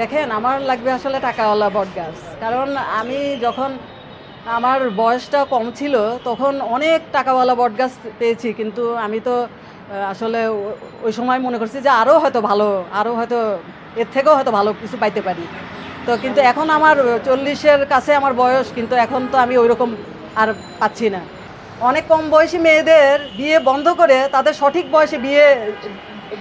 দেখেন, আমার লাগবে আসলে টাকাওয়ালা বট গাছ। কারণ আমি যখন আমার বয়সটা কম ছিল, তখন অনেক টাকাওয়ালা বট গাছ পেয়েছি। কিন্তু আমি তো আসলে ওই সময় মনে করছি যে আরও হয়তো ভালো আরও হয়তো এর থেকেও হয়তো ভালো কিছু পাইতে পারি। তো কিন্তু এখন আমার চল্লিশের কাছে আমার বয়স, কিন্তু এখন তো আমি ওই রকম আর পাচ্ছি না। অনেক কম বয়সী মেয়েদের বিয়ে বন্ধ করে তাদের সঠিক বয়সে বিয়ে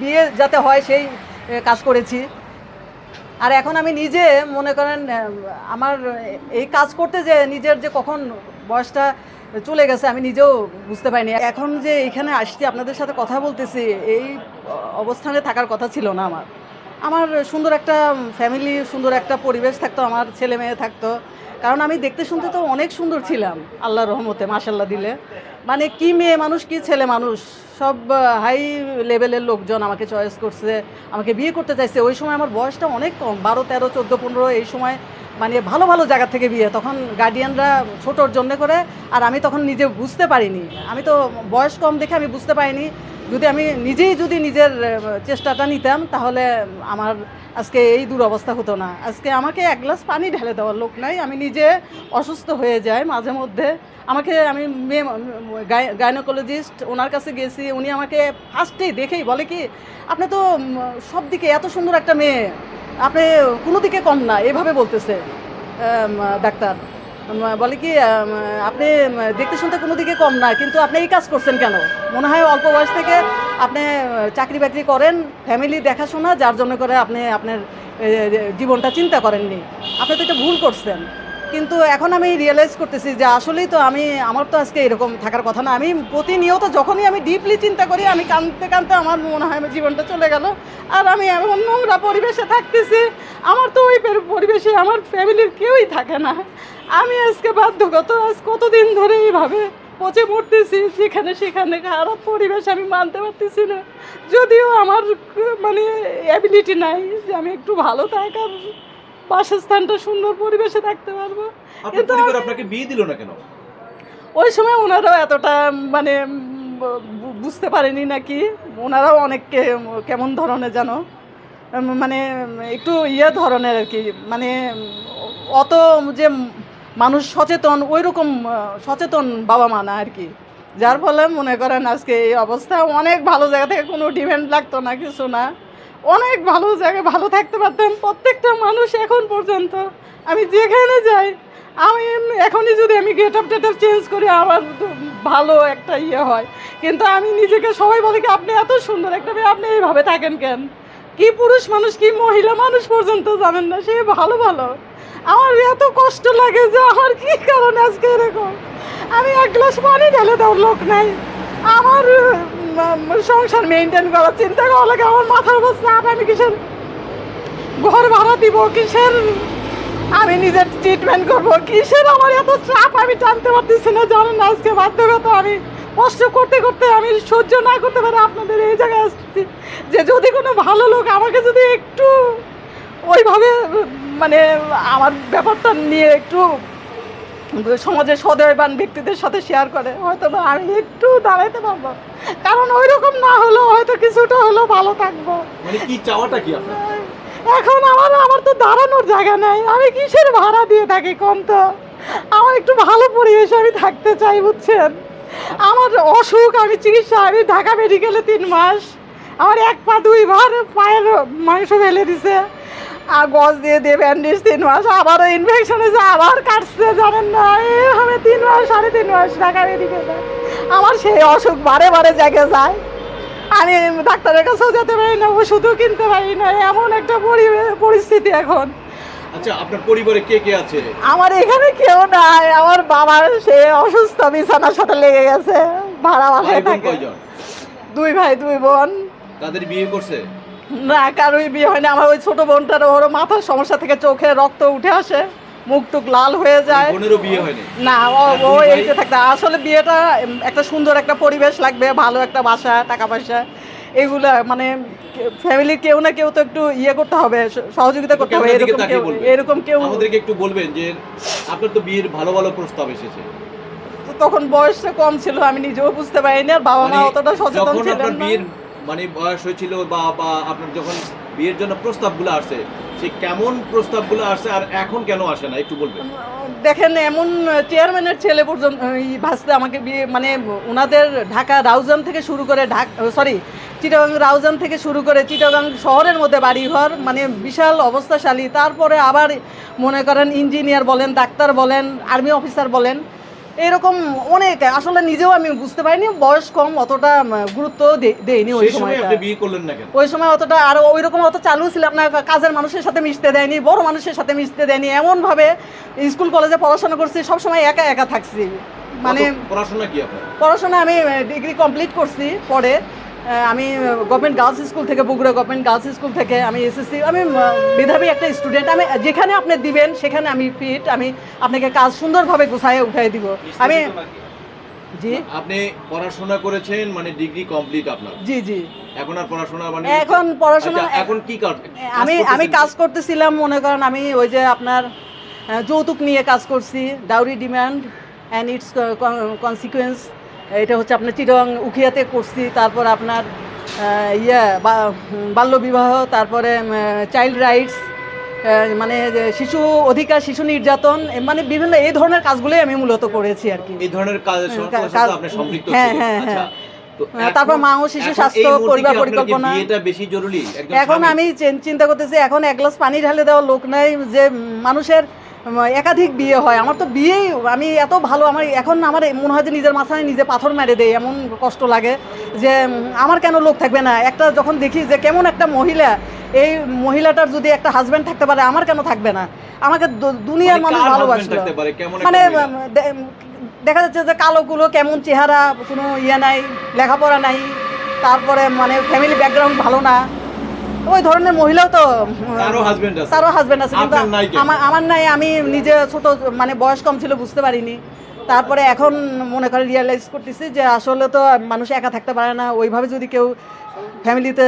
বিয়ে যাতে হয় সেই কাজ করেছি। আর এখন আমি নিজে মনে করেন আমার এই কাজ করতে যে নিজের যে কখন বয়সটা চলে গেছে আমি নিজেও বুঝতে পারিনি। এখন যে এখানে আসছি, আপনাদের সাথে কথা বলতেছি, এই অবস্থানে থাকার কথা ছিল না আমার। আমার সুন্দর একটা ফ্যামিলি সুন্দর একটা পরিবেশ থাকতো, আমার ছেলে মেয়ে থাকতো। কারণ আমি দেখতে শুনতে তো অনেক সুন্দর ছিলাম, আল্লাহর রহমতে মাসাল্লাহ দিলে। মানে কি মেয়ে মানুষ, কি ছেলে মানুষ, সব হাই লেভেলের লোকজন আমাকে চয়েস করছে, আমাকে বিয়ে করতে চাইছে। ওই সময় আমার বয়সটা অনেক কম, বারো, তেরো, চোদ্দ, পনেরো, এই সময় মানে ভালো ভালো জায়গা থেকে বিয়ে। তখন গার্ডিয়ানরা ছোটোর জন্য করে, আর আমি তখন নিজে বুঝতে পারিনি। আমি তো বয়স কম দেখে আমি বুঝতে পারিনি যদি আমি নিজেই যদি নিজের চেষ্টাটা নিতাম, তাহলে আমার আজকে এই দুরবস্থা হতো না। আজকে আমাকে এক গ্লাস পানি ঢেলে দেওয়ার লোক নাই। আমি নিজে অসুস্থ হয়ে যাই মাঝে মধ্যে। আমাকে আমি মেয়ে গাইনোকোলজিস্ট ওনার কাছে গেছি। উনি আমাকে ফার্স্টেই দেখেই বলে কি, আপনি তো সব দিকে এত সুন্দর একটা মেয়ে। আপনি কোনো দিকে কম না। এভাবে বলতেছে ডাক্তার। বলে কি আপনি দেখতে শুনতে কোনো দিকে কম না, কিন্তু আপনি এই কাজ করছেন কেন? মনে হয় অল্প বয়স থেকে আপনি চাকরি বাকরি করেন ফ্যামিলি দেখাশোনা, যার জন্য করে আপনি আপনার জীবনটা চিন্তা করেননি। আপনি তো এটা ভুল করছেন। কিন্তু এখন আমি রিয়েলাইজ করতেছি যে আসলেই তো আমি, আমার তো আজকে এরকম থাকার কথা না। আমি প্রতিনিয়ত যখনই আমি ডিপলি চিন্তা করি, আমি কাঁদতে কাঁদতে আমার মনে হয় আমার জীবনটা চলে গেল। আর আমি এমন নোংরা পরিবেশে থাকতেছি, আমার তো ওই পরিবেশে আমার ফ্যামিলির কেউই থাকে না। আমি আজকে বাধ্যগত, আজ কতদিন ধরে এইভাবে পচে মরতেছি সেখানে সেখানে খারাপ পরিবেশ আমি মানতে পারতেছি না। যদিও আমার মানে অ্যাবিলিটি নাই যে আমি একটু ভালো থাকার বাসস্থানটা সুন্দর পরিবেশে থাকতে পারব। কিন্তু আপনাকে বিয়ে দিল না কেন? ওই সময় ওনারাও এতটা মানে বুঝতে পারেনি নাকি। ওনারাও অনেককে কেমন ধরনের জানো মানে একটু ইয়ে ধরনের আর কি। মানে অত যে মানুষ সচেতন ওই রকম সচেতন বাবা মা না আর কি। যার ফলে মনে করেন আজকে এই অবস্থা অনেক ভালো জায়গা থেকে কোনো ডিমান্ড লাগতো না কিছু না। অনেক ভালো জায়গায় ভালো থাকতে পারতাম প্রত্যেকটা মানুষ এখন পর্যন্ত। আমি যেখানে যাই, আমি এখনই যদি আমি গেট আপ টেট চেঞ্জ করি, আমার ভালো একটা ইয়ে হয়। কিন্তু আমি নিজেকে সবাই বলে কি, আপনি এত সুন্দর একটা মেয়ে, আপনি এইভাবে থাকেন কেন? কি পুরুষ মানুষ, কি মহিলা মানুষ পর্যন্ত জানেন না, সে ভালো ভালো। আমার এত কষ্ট লাগে যে আমার কি কারণে আজকে এরকম? আমি এক গ্লাস পানি ঢেলে দেওয়ার লোক নাই। আমার সংসার মেনটেন করার চিন্তা করা লাগে, আমার মাথার উপর চাপ, আমি কিসের ঘর ভাড়া দিব, কিসের আমি নিজের ট্রিটমেন্ট করব, কিসের আমার এত চাপ, আমি টানতে পারতেছি না, জানেন আজকে বাধ্যগত, আমি কষ্ট করতে করতে আমি সহ্য না করতে পারি আপনাদের এই জায়গায় আসছি। যে যদি কোনো ভালো লোক আমাকে যদি একটু ওইভাবে মানে আমার ব্যাপারটা নিয়ে একটু সমাজের সদয়বান ব্যক্তিদের সাথে শেয়ার করে হয়তো বা আমি একটু দাঁড়াইতে পারব। কারণ ওই রকম না হলেও হয়তো কিছুটা হলেও ভালো থাকব। মানে কি চাওয়াটা কি আপনার? এখন আমার আমার তো দাঁড়ানোর জায়গা নাই। আমি কিসের ভাড়া দিয়ে থাকি কম তো? আমার একটু ভালো পরিবেশে আমি থাকতে চাই বুঝছেন? আমার অসুখ আমি চিকিৎসা আমি ঢাকা মেডিকেলে তিন মাস। আমার এক পা দুইবার পায়ের মাংস ফেলে দিছে। আর গজ দিয়ে দিয়ে ব্যান্ডেজ তিন মাস আবারও ইনফেকশন হয়েছে আবার কাটছে জানেন না আমি তিন মাস সাড়ে তিন মাস ঢাকা মেডিকেলে আমার সেই অসুখ বারে বারে জায়গায় যায়। আমি ডাক্তারের কাছেও যেতে পারি না ওষুধও কিনতে পারি না এমন একটা পরিস্থিতি এখন। আচ্ছা আপনার পরিবারে কে কে আছে? আমার এখানে কেউ নাই আমার বাবার সে অসুস্থ বিছানার সাথে লেগে গেছে ভাড়া বাসায় থাকে। দুই ভাই দুই বোন। তাদের বিয়ে করছে? না কারোই বিয়ে হয়নি। আমার ওই ছোট বোনটার ওর মাথার সমস্যা থেকে চোখে রক্ত উঠে আসে মুখ টুক লাল হয়ে যায়। বোনেরও বিয়ে হয়নি? না ও? এইটা থাকতে আসলে বিয়েটা একটা সুন্দর একটা পরিবেশ লাগবে ভালো একটা বাসা টাকা পয়সা এগুলা মানে ফ্যামিলির কেউ না কেউ তো একটু ইয়ে করতে হবে সহযোগিতা করতে হবে। এরকম কেউ। এরকম কেউ আমাদেরকে একটু বলবেন যে আপনার তো বিয়ের ভালো ভালো প্রস্তাব এসেছে। তখন বয়সটা কম ছিল আমি নিজেও বুঝতে পারিনি আর বাবা মা মানে অতটা সচেতন ছিলেন না। মানে বয়স হয়েছিল বা বা আপনার যখন বিয়ের জন্য প্রস্তাবগুলো আসে, সে কেমন প্রস্তাবগুলো আসছে আর এখন কেন আসে না? একটু বলবেন। দেখেন, এমন চেয়ারম্যানের ছেলে পর্যন্ত ভাসতে আমাকে বিয়ে মানে ওনাদের ঢাকা, রাউজান থেকে শুরু করে ঢাক সরি চিটাগাং, রাউজান থেকে শুরু করে চিটাগাং শহরের মধ্যে বাড়িঘর মানে বিশাল অবস্থাশালী। তারপরে আবার মনে করেন ইঞ্জিনিয়ার বলেন, ডাক্তার বলেন আর্মি অফিসার বলেন এরকম অনেক আসলে নিজেও আমি বুঝতে পারিনি বয়স কম অতটা গুরুত্ব দেয়নি ওই সময় আপনি বিয়ে করলেন না কেন? ওই সময় অতটা আর ওই রকম অত চালু ছিল না কাজের মানুষের সাথে মিশতে দেয়নি বড় মানুষের সাথে মিশতে দেয়নি এমনভাবে স্কুল কলেজে পড়াশোনা করছি সব সময় একা একা থাকছি। মানে পড়াশোনা কি আপনার? পড়াশোনা আমি ডিগ্রি কমপ্লিট করছি পরে আমি গভর্নমেন্ট গার্লস স্কুল থেকে বগুড়া গভর্নমেন্ট গার্লস স্কুল থেকে আমি এসএসসি আমি মেধাবী একটা স্টুডেন্ট আমি যেখানে আপনি দিবেন সেখানে আমি ফিট আমি আপনাকে কাজ সুন্দরভাবে গুছায় উঠাই দিব। আমি জি? আপনি পড়াশোনা করেছেন মানে ডিগ্রি কমপ্লিট আপনার। জি জি। এখন আর পড়াশোনা মানে এখন পড়াশোনা আচ্ছা, এখন কি আমি আমি কাজ করতেছিলাম মনে করেন আমি ওই যে আপনার যৌতুক নিয়ে কাজ করছি dowry demand and its consequence এটা হচ্ছে আপনার চিরং উখিয়াতে করছি তারপর আপনার ইয়ে বাল্যবিবাহ তারপরে চাইল্ড রাইটস মানে শিশু অধিকার শিশু নির্যাতন মানে বিভিন্ন এই ধরনের কাজগুলোই আমি মূলত করেছি আর কি। এই ধরনের কাজের কাজ- সাথে আপনি সম্পৃক্ত হ্যাঁ, হ্যাঁ, আচ্ছা হ্যাঁ। হ্যাঁ, তারপর মা ও শিশু স্বাস্থ্য পরিবার পরিকল্পনা। বিয়েটা বেশি জরুরি? এখন আমি চিন- চিন্তা করতেছি এখন এক গ্লাস পানি ঢালে দেওয়ার লোক নাই যে মানুষের একাধিক বিয়ে হয়। আমার তো বিয়েই আমি এত ভালো আমার এখন আমার মনে হয় যে নিজের মাথায় নিজে পাথর মেরে দেয় এমন কষ্ট লাগে যে আমার কেন লোক থাকবে না? একটা যখন দেখি যে কেমন একটা মহিলা এই মহিলাটার যদি একটা হাজব্যান্ড থাকতে পারে আমার কেন থাকবে না? আমাকে দুনিয়ার মানে মানুষ ভালোবাসলো। মানে দেখা যাচ্ছে যে কালোগুলো কেমন চেহারা কোনো ইয়ে নাই লেখাপড়া নাই তারপরে মানে ফ্যামিলি ব্যাকগ্রাউন্ড ভালো না। ওই ধরনের মহিলাও তো তারও হাজবেন্ড আছে। কিন্তু? আমার আমার নাই আমি নিজে ছোট মানে বয়স কম ছিল বুঝতে পারিনি। তারপরে এখন মনে করে রিয়েলাইজ করতেছি যে আসলে তো মানুষ একা থাকতে পারে না। ওইভাবে যদি কেউ ফ্যামিলিতে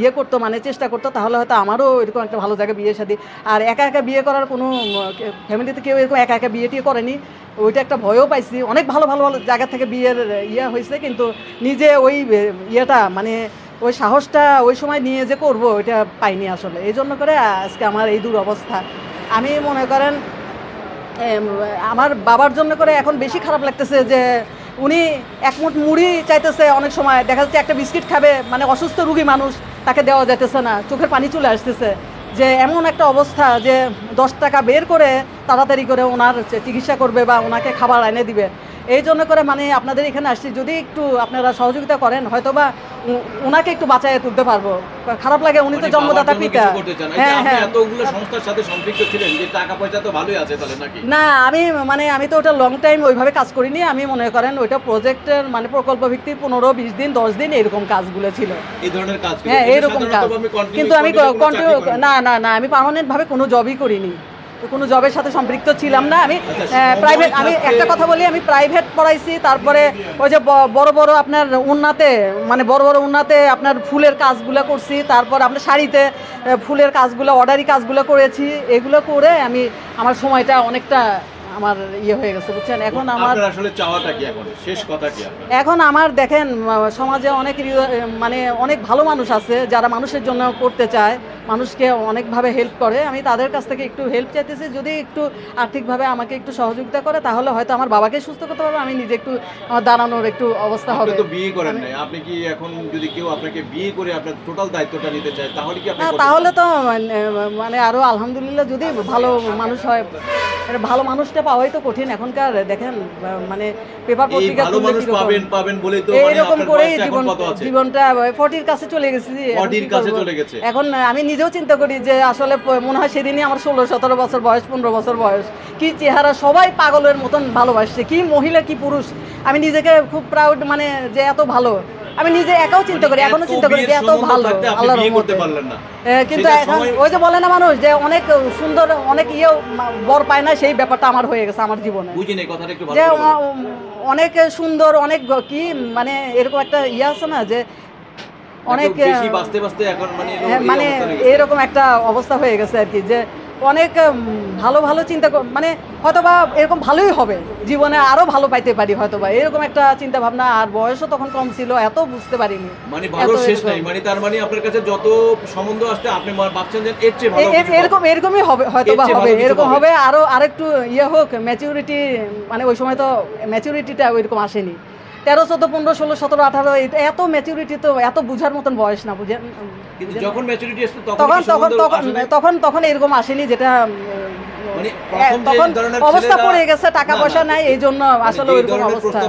ইয়ে করতো মানে চেষ্টা করতো তাহলে হয়তো আমারও এরকম একটা ভালো জায়গায় বিয়ে শাদী আর একা একা বিয়ে করার কোনো ফ্যামিলিতে কেউ এরকম একা একা বিয়ে টিয়ে করেনি। ওইটা একটা ভয়ও পাইছি। অনেক ভালো ভালো ভালো জায়গা থেকে বিয়ের ইয়ে হয়েছে কিন্তু নিজে ওই ইয়েটা মানে ওই সাহসটা ওই সময় নিয়ে যে করব, ওইটা পাইনি আসলে। এই জন্য করে আজকে আমার এই দুরবস্থা। আমি মনে করেন আমার বাবার জন্য করে এখন বেশি খারাপ লাগতেছে যে উনি এক মুঠ মুড়ি চাইতেছে অনেক সময়। দেখা যাচ্ছে একটা বিস্কিট খাবে মানে অসুস্থ রুগী মানুষ, তাকে দেওয়া যাইতেছে না। চোখের পানি চলে আসতেছে। যে এমন একটা অবস্থা যে দশ টাকা বের করে তাড়াতাড়ি করে ওনার চিকিৎসা করবে বা ওনাকে খাবার এনে দিবে। এই জন্য করে মানে আপনাদের এখানে আসছি যদি একটু আপনারা সহযোগিতা করেন হয়তো বা উ- ওনাকে একটু বাঁচায় তুলতে পারব। খারাপ লাগে উনি তো মানে জন্মদাতা পিতা। হ্যাঁ হ্যাঁ। এতগুলো সংস্থার সাথে সম্পৃক্ত ছিলেন যে টাকা পয়সা তো ভালোই আছে তাহলে নাকি? না আমি মানে আমি তো ওটা লং টাইম ওইভাবে কাজ করিনি। আমি মনে করেন ওইটা প্রজেক্টের মানে প্রকল্প ভিত্তিক পনেরো বিশ দিন দশ দিন এরকম কাজগুলো ছিল। এই ধরনের কাজ হ্যাঁ কিন্তু এইরকম কাজ। কিন্তু আমি কন্টিনিউ না? না না আমি পার্মানেন্ট ভাবে কোনো জবই করিনি। কোনো জবের সাথে সম্পৃক্ত ছিলাম না। আমি আচ্ছা, প্রাইভেট আমি একটা কথা বলি আমি প্রাইভেট পড়াইছি তারপরে ওই যে বড় বড় আপনার উন্নাতে মানে বড় বড় উন্নাতে আপনার ফুলের কাজগুলো করছি তারপর আপনার শাড়িতে ফুলের কাজগুলো অর্ডারি কাজগুলো করেছি এগুলো করে আমি আমার সময়টা অনেকটা আমার ইয়ে হয়ে গেছে বুঝছেন? এখন আমার আসলে চাওয়াটা কি এখন? শেষ কথা কি এখন আমার দেখেন সমাজে অনেক মানে অনেক ভালো মানুষ আছে যারা মানুষের জন্য করতে চায়। মানুষকে অনেকভাবে হেল্প করে। আমি তাদের কাছ থেকে একটু হেল্প চাইতেছি যদি একটু আর্থিকভাবে আমাকে একটু সহযোগিতা করে তাহলে হয়তো আমার বাবাকে সুস্থ করতে পারব আমি নিজে একটু আমার দাঁড়ানোর একটু অবস্থা হবে। তো বিয়ে করেন নাই। আপনি কি এখন যদি কেউ আপনাকে বিয়ে করে আপনার টোটাল দায়িত্বটা নিতে চায় তাহলে কি আপনি তাহলে তো মানে, মানে আরও আলহামদুলিল্লাহ যদি ভালো মানুষ হয় ভালো মানুষটা পাওয়াই তো কঠিন। এখনকার দেখেন মানে পেপার পত্রিকা ভালো মানুষ পাবেন পাবেন বলেই তো মানে এইরকম করেই জীবন জীবনটা ফর্টির কাছে চলে গেছি। এখন 40 কি কাছে চলে গেছে। এখন আমি নিজেও চিন্তা করি যে আসলে মনে হয় সেদিনই আমার ষোলো সতেরো বছর বয়স পনেরো বছর বয়স। কি চেহারা সবাই পাগলের মতন ভালোবাসছে কি মহিলা কি পুরুষ। আমি নিজেকে খুব প্রাউড মানে যে এত ভালো। আমি নিজে একাও চিন্তা করি এখনও মানে চিন্তা করি যে এত ভালো আল্লাহর এ, কিন্তু এখন ওই যে বলে না মানুষ যে অনেক সুন্দর অনেক ইয়ে বর পায় না সেই ব্যাপারটা আমার হয়ে গেছে আমার জীবনে। যে অনেক সুন্দর অনেক কি মানে এরকম একটা ইয়ে আছে না যে অনেক মানে এরকম হ্যাঁ, মানে। এরকম একটা অবস্থা হয়ে গেছে আর কি যে অনেক ভালো ভালো চিন্তা মানে হয়তো বা এরকম ভালোই হবে জীবনে আরও ভালো পাইতে পারি হয়তো বা এরকম একটা চিন্তা ভাবনা আর বয়সও তখন কম ছিল এত বুঝতে পারিনি মানে ভালো শেষ। নাই মানে তার মানে আপনার কাছে যত সম্বন্ধ আসছে আপনি ভাবছেন যে এর চেয়ে ভালো এরকম এরকমই হবে হয়তো বা হবে এরকম হবে আরও আরেকটু ইয়ে হোক ম্যাচিউরিটি মানে ওই সময় তো ম্যাচিউরিটিটা ওইরকম আসেনি তেরো চোদ্দ পনেরো ষোলো সতেরো আঠারো এত ম্যাচুরিটি তো এত বুঝার মতন বয়স না বুঝে যখন ম্যাচুরিটি তখন তখন তখন তখন তখন এরকম আসেনি যেটা মানে তখন অবস্থা পড়ে গেছে টাকা পয়সা নাই এই জন্য মানে আসলে ওইরকম অবস্থা।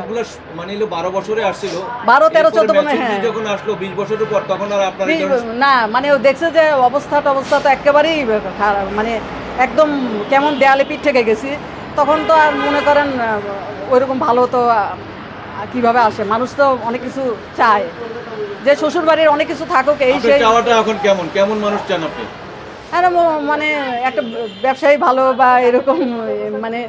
মানে হলো বারো বছরে আসছিল। বারো তেরো এরপরে চোদ্দ মনে হ্যাঁ। যখন আসলো বিশ বছরের পর তখন আর আপনার এই বি- ধরনের- না মানে ও দেখছে যে অবস্থা টবস্থা তো একেবারেই মানে একদম কেমন দেয়ালে পিঠ থেকে গেছি। তখন তো আর মনে করেন ওইরকম ভালো তো কীভাবে আসে? মানুষ তো অনেক কিছু চায়। যে শ্বশুর বাড়ির অনেক কিছু থাকুক এই সেই চাওয়াটা এখন কেমন? কেমন মানুষ চান আপনি? আর মানে একটা ব্যবসায়ী ভালো বা এরকম মানে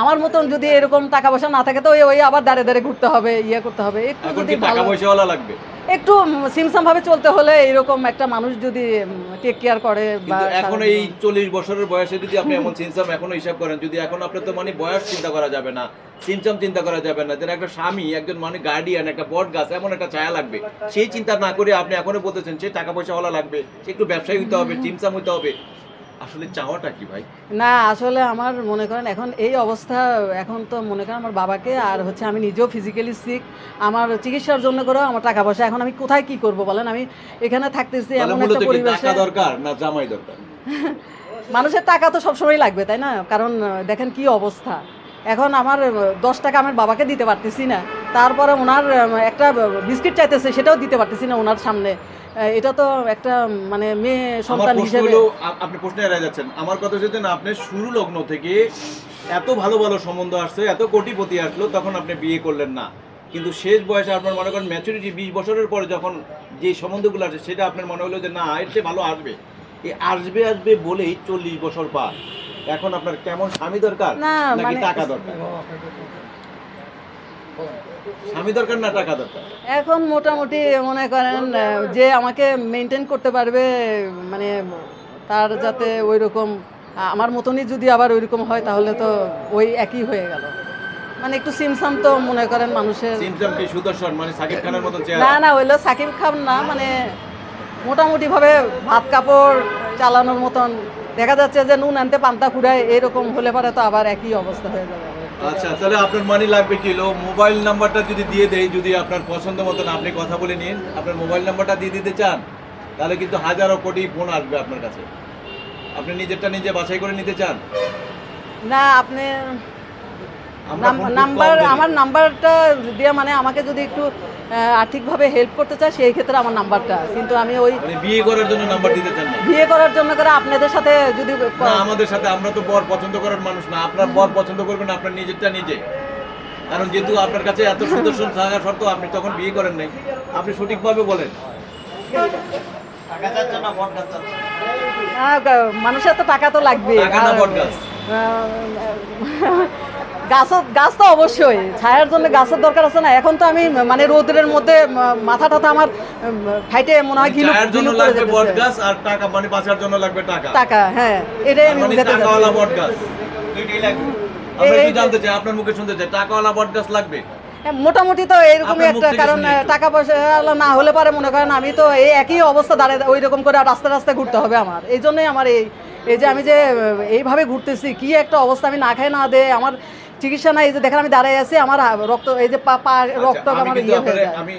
আমার মতন যদি এরকম টাকা পয়সা না থাকে তো ওই আবার দাঁড়ে দাঁড়ে ঘুরতে হবে ইয়ে করতে হবে। একটু যদি টাকা পয়সাওয়ালা লাগবে? একটু সিমসাম ভাবে চলতে হলে এরকম একটা মানুষ যদি টেক কেয়ার করে বা এখন এই চল্লিশ বছরের বয়সে যদি আপনি এমন সিনসাম এখনও হিসাব করেন যদি এখন আপনার তো মানে বয়স চিন্তা করা যাবে না সিনসাম চিন্তা করা যাবে না যেন একটা স্বামী একজন মানে গার্ডিয়ান একটা বট গাছ এমন একটা ছায়া লাগবে। সেই চিন্তা না করে আপনি এখনও বলতেছেন সে টাকা পয়সাওয়ালা লাগবে সে একটু ব্যবসায়ী হইতে হবে চিমসাম হইতে হবে। আসলে চাওয়াটা কি ভাই? না আসলে আমার মনে করেন এখন এই অবস্থা এখন তো মনে করেন আমার বাবাকে আর হচ্ছে আমি নিজেও ফিজিক্যালি সিক আমার চিকিৎসার জন্য করেও আমার টাকা পয়সা। এখন আমি কোথায় কি করব বলেন? আমি এখানে থাকতেছি এমন একটা পরিবেশে। টাকা দরকার না জামাই দরকার? মানুষের টাকা তো সবসময় লাগবে তাই না? কারণ দেখেন কি অবস্থা। এখন আমার দশ টাকা আমার বাবাকে দিতে পারতেছি না। তারপরে ওনার একটা বিস্কিট চাইতেছে সেটাও দিতে পারতেছি না ওনার সামনে। এটা তো একটা মানে মেয়ে সন্তান হিসেবে আপনি প্রশ্নে এড়াই যাচ্ছেন। আমার কথা হচ্ছে না আপনি শুরু লগ্ন থেকে এত ভালো ভালো সম্বন্ধ আসছে এত কোটিপতি আসলো তখন আপনি বিয়ে করলেন না। কিন্তু শেষ বয়সে আপনার মনে করেন ম্যাচুরিটি বিশ বছরের পরে যখন যে সম্বন্ধগুলো আসে সেটা আপনার মনে হলো যে না এর চেয়ে ভালো আসবে। এই আসবে আসবে বলেই চল্লিশ বছর পার। এখন আপনার কেমন স্বামী দরকার নাকি মানে টাকা দরকার? স্বামী দরকার না টাকা দরকার? এখন মোটামুটি মনে করেন যে আমাকে মেনটেন করতে পারবে মানে তার যাতে ওই রকম আমার মতনই যদি আবার ওই রকম হয় তাহলে তো ওই একই হয়ে গেল। মানে একটু সিমসাম তো মনে করেন মানুষের সিমটম কি সুদর্শন? মানে সাকিব খানের মতন না না হইল সাকিব খান না মানে মোটামুটি ভাবে ভাত কাপড় চালানোর মতন দেখা যাচ্ছে যে নুন আনতে পান্তা খুঁড়ায় এরকম হলে পরে তো আবার একই অবস্থা হয়ে যাবে। আচ্ছা তাহলে আপনার মানি লাগবে কি? হলো মোবাইল নাম্বারটা যদি দিয়ে দেই যদি আপনার পছন্দ মতন আপনি কথা বলে নিন আপনার মোবাইল নাম্বারটা দিয়ে দিতে চান তাহলে কিন্তু হাজারো কোটি ফোন আসবে আপনার কাছে। আপনি নিজেরটা নিজে বাছাই করে নিতে চান? না আপনি নাম্বার আমার নাম্বারটা দিয়ে মানে আমাকে যদি একটু আর্থিকভাবে হেল্প করতে চায় সেই ক্ষেত্রে আমার নাম্বারটা কিন্তু আমি ওই বিয়ে করার জন্য নাম্বার দিতে চান না? বিয়ে করার জন্য করে আপনাদের সাথে যদি না আমাদের সাথে আমরা তো বর পছন্দ করার মানুষ না। আপনার বর পছন্দ করবেন আপনার নিজেরটা নিজে। কারণ যেহেতু আপনার কাছে এত সুদর্শন থাকা সত্ত্বেও আপনি তখন বিয়ে করেন নাই। আপনি সঠিকভাবে বলেন। মানুষের তো টাকা তো লাগবে? গাছ গাছ তো অবশ্যই। ছায়ার জন্য গাছের দরকার আছে না। এখন তো আমি মানে রোদের মধ্যে মাথা টাথা আমার ফাইটে মনে হয় ঘিলু চায়ের জন্য লাগবে বট গাছ আর টাকা মানে বাঁচার জন্য লাগবে টাকা। টাকা হ্যাঁ এটাই আমি মানে টাকাওয়ালা বট গাছ দুইটাই লাগবে। আমরা কি জানতে চাই? আপনার মুখে শুনতে চাই। টাকাওয়ালা বট গাছ লাগবে? হ্যাঁ, মোটামুটি তো এরকমই একটা কারণ টাকা পয়সা না হলে পারে মনে করেন আমি তো এই একই অবস্থা দাঁড়িয়ে ওই রকম করে রাস্তা রাস্তায় ঘুরতে হবে আমার। এই জন্যই আমার এই এই যে আমি যে এইভাবে ঘুরতেছি কি একটা অবস্থা আমি না খাই না দে আমার চিকিৎসা নাই এই যে দেখেন আমি দাঁড়াই আছি আমার রক্ত এই যে পা পা রক্ত আচ্ছা, আমার ইয়ে হয়ে যায়। আমি